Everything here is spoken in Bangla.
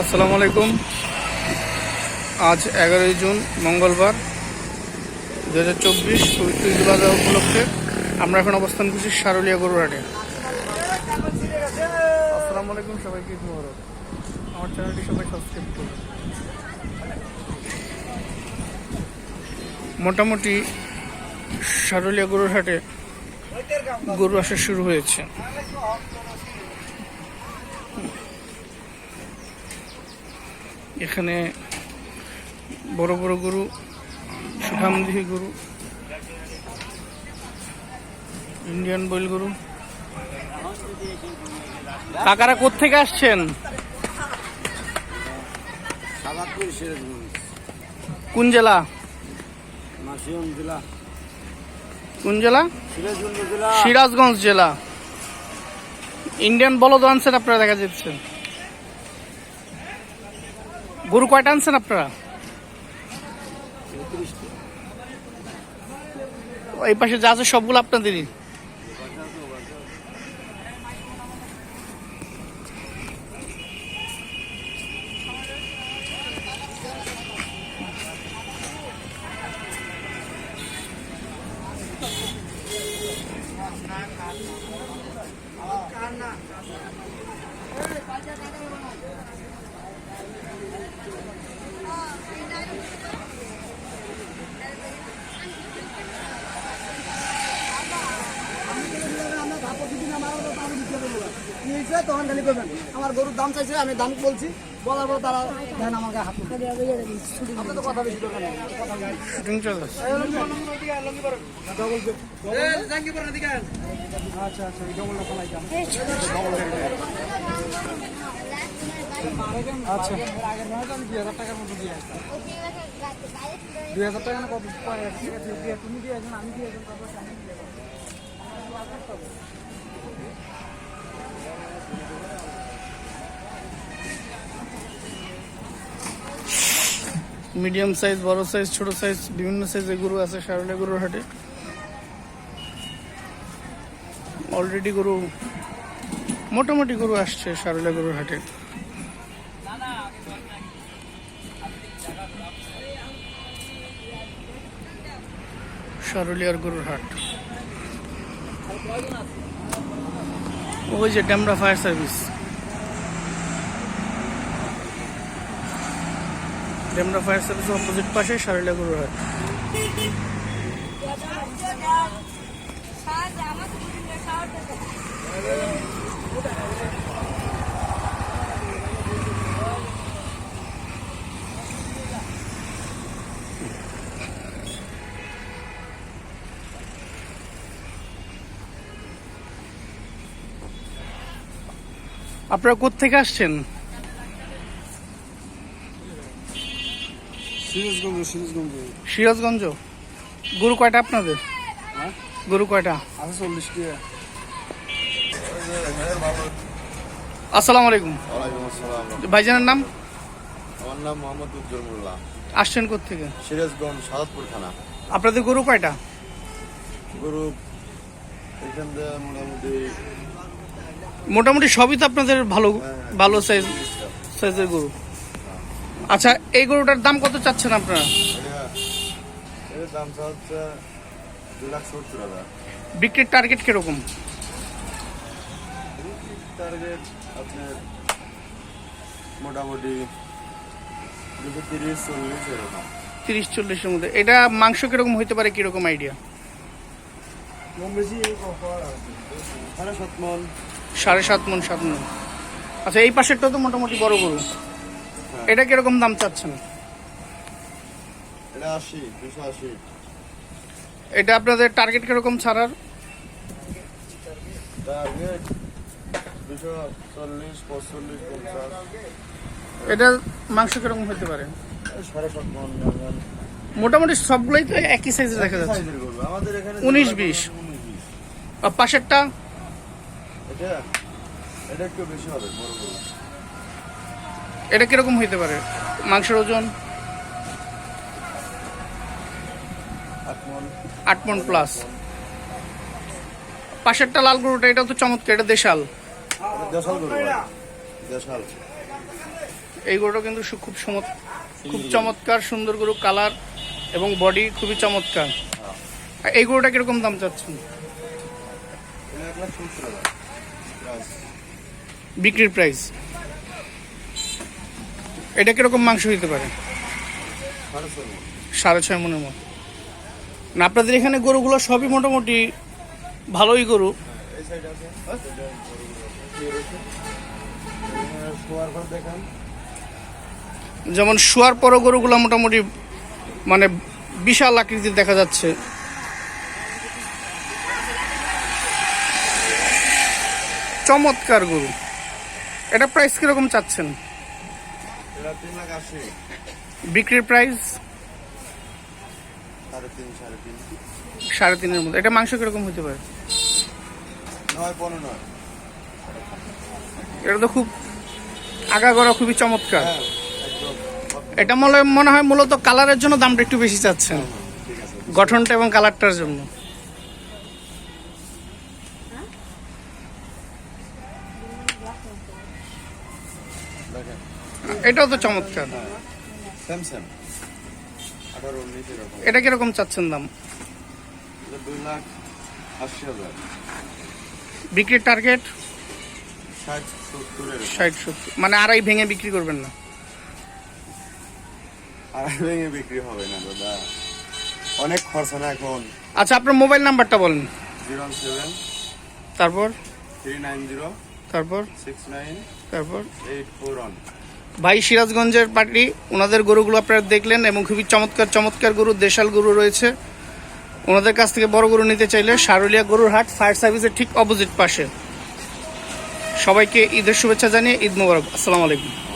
আসসালামু আলাইকুম। আজ এগারোই জুন, মঙ্গলবার দু হাজার চব্বিশ পবিত্র ঈদুল উপলক্ষে আমরা এখন অবস্থান করছি সারুলিয়া গরুহাটে। আসসালামু আলাইকুম, সবাইকে আমার চ্যানেলটি সবাই সাবস্ক্রাইব করুন। মোটামুটি সারুলিয়া গরুর হাটে গরু আসা শুরু হয়েছে। এখানে বড় বড় গরু সুঠামদিহি গরু ইন্ডিয়ান বইল গরু। কাকারা কোত্থেকে আসছেন? কোন জেলা? কোন জেলা? সিরাজগঞ্জ জেলা। সিরাজগঞ্জ জেলা। ইন্ডিয়ান বলদ আনছেন আপনারা দেখা যাচ্ছেন। গরু কয়টা আনছেন আপনারা? এই পাশে যা আছে সবগুলো আপনাদেরই। তখন খালি করবেন। আমার গরুর দাম চাইছে আমি দাম বলছি। বলার পর তারা দেন গায়ে হাত আপনার তো কথা বেশি দরকার আচ্ছা আচ্ছা ফেলাই আচ্ছা। দুই হাজার টাকার মতো দিয়ে আসতাম দুই হাজার টাকা না কত? তুমি দিয়ে আসবেন আমি দিয়ে আসবেন মিডিয়াম সাইজ, বড় সাইজ, ছোট সাইজ, বিভিন্ন সাইজের গরু আছে সারলে গরুর হাটে। অলরেডি গরু, মোটামুটি গরু আসছে সারলে গরুর হাটে। সারুলিয়ার গরুর হাট। ওই যে Demra fire service. Demra fire service opposite পাশে সারুলিয়া গরুর হাট। আপনারা কোত্থেকে আসছেন? সিরাজগঞ্জ সিরাজগঞ্জ। সিরাজগঞ্জ? গরু কয়টা আপনাদের? হ্যাঁ? গরু কয়টা? আছে চল্লিশ টাকা আসসালামু আলাইকুম। ওয়ালাইকুম আসসালাম। ভাইজানের নাম? আমার নাম মোহাম্মদ উজ্জ্বল মোল্লা। আসছেন কোত্থেকে? সিরাজগঞ্জ সাদাতপুর থানা। আপনাদের গরু কয়টা? গরু এখান থেকে মোটামুটি মোটামুটি সবই তো আপনাদের ভালো ভালো সাইজ সাইজের গরু। আচ্ছা এই গরুটার দাম কত চাচ্ছেন আপনারা? বিক্রির টার্গেট কীরকম? টার্গেট আপনার মোটামুটি তিরিশ চল্লিশ এরকম। তিরিশ চল্লিশের মধ্যে। এটা মাংস কীরকম হইতে পারে কীরকম আইডিয়া সাড়ে সাত মন সাত মন। আচ্ছা এই পাশেরটা তো মোটামুটি বড় গরু। এটা কীরকম দাম চাচ্ছেন? এটা আশি দুশো আশি। এটা আপনাদের টার্গেট কীরকম ছাড়ার? এটা মাংস কীরকম হইতে পারে। মোটামুটি সবগুলোই তো একই সাইজের দেখা যাচ্ছে। উনিশ, বিশ। আর পাশেরটা? এটা এটা একটু বেশি হবে এটা কীরকম হইতে পারে? মাংসের ওজন? আট প্লাস পাশেরটা লাল গরুটা এটা তো চমৎকার, এটা দেশাল। এই গরুটা কিন্তু খুব খুব চমৎকার, সুন্দর গরু, কালার এবং বডি খুবই চমৎকার। এই গরুটা কীরকম দাম চাচ্ছেন? বিক্রির প্রাইস এটা কীরকম মাংস হইতে পারে? সাড়ে ছয় মনের মতো। না আপনাদের এখানে গরুগুলো সবই মোটামুটি ভালোই গরু। যেমন শোয়ার পরও গরুগুলো মোটামুটি মানে বিশাল আকৃতির দেখা যাচ্ছে। চমৎকার গরু। এটা প্রাইস কীরকম চাচ্ছেন? বিক্রির প্রাইস সাড়ে তিন সাড়ে তিন। সাড়ে তিনের মতো। এটা মাংস কীরকম হতে পারে? এটা তো খুব আগাগোড়া খুবই চমৎকার। হ্যাঁ এটা মনে মনে হয় মূলত কালারের জন্য দামটা একটু বেশি চাচ্ছেন। ঠিক গঠনটা এবং কালারটার জন্য। এটাও তো চমৎকার। উনিশ এটা কীরকম চাচ্ছেন দাম? দুই লাখ আশি হাজার। বিক্রির টার্গেট ষাট সত্তর। মানে আড়াই ভেঙে বিক্রি করবেন না? ভেঙে বিক্রি হবে না দাদা। অনেক খরচা না এখন। আচ্ছা আপনার মোবাইল নাম্বারটা বলেন। জিরো সেভেন তারপর? থ্রি নাইন জিরো তারপর? সিক্স নাইন তারপর? Eight four one. ভাই সিরাজগঞ্জের পার্টি ওনাদের গরুগুলো আপনারা দেখলেন এবং খুবই চমৎকার চমৎকার গরু, দেশাল গরু রয়েছে। ওনাদের কাছ থেকে বড় গরু নিতে চাইলে সারুলিয়া গরুর হাট, ফায়ার সার্ভিসের ঠিক অপোজিট পাশে। সবাইকে ঈদের শুভেচ্ছা জানিয়ে ঈদ মোবারক। আসসালামু আলাইকুম।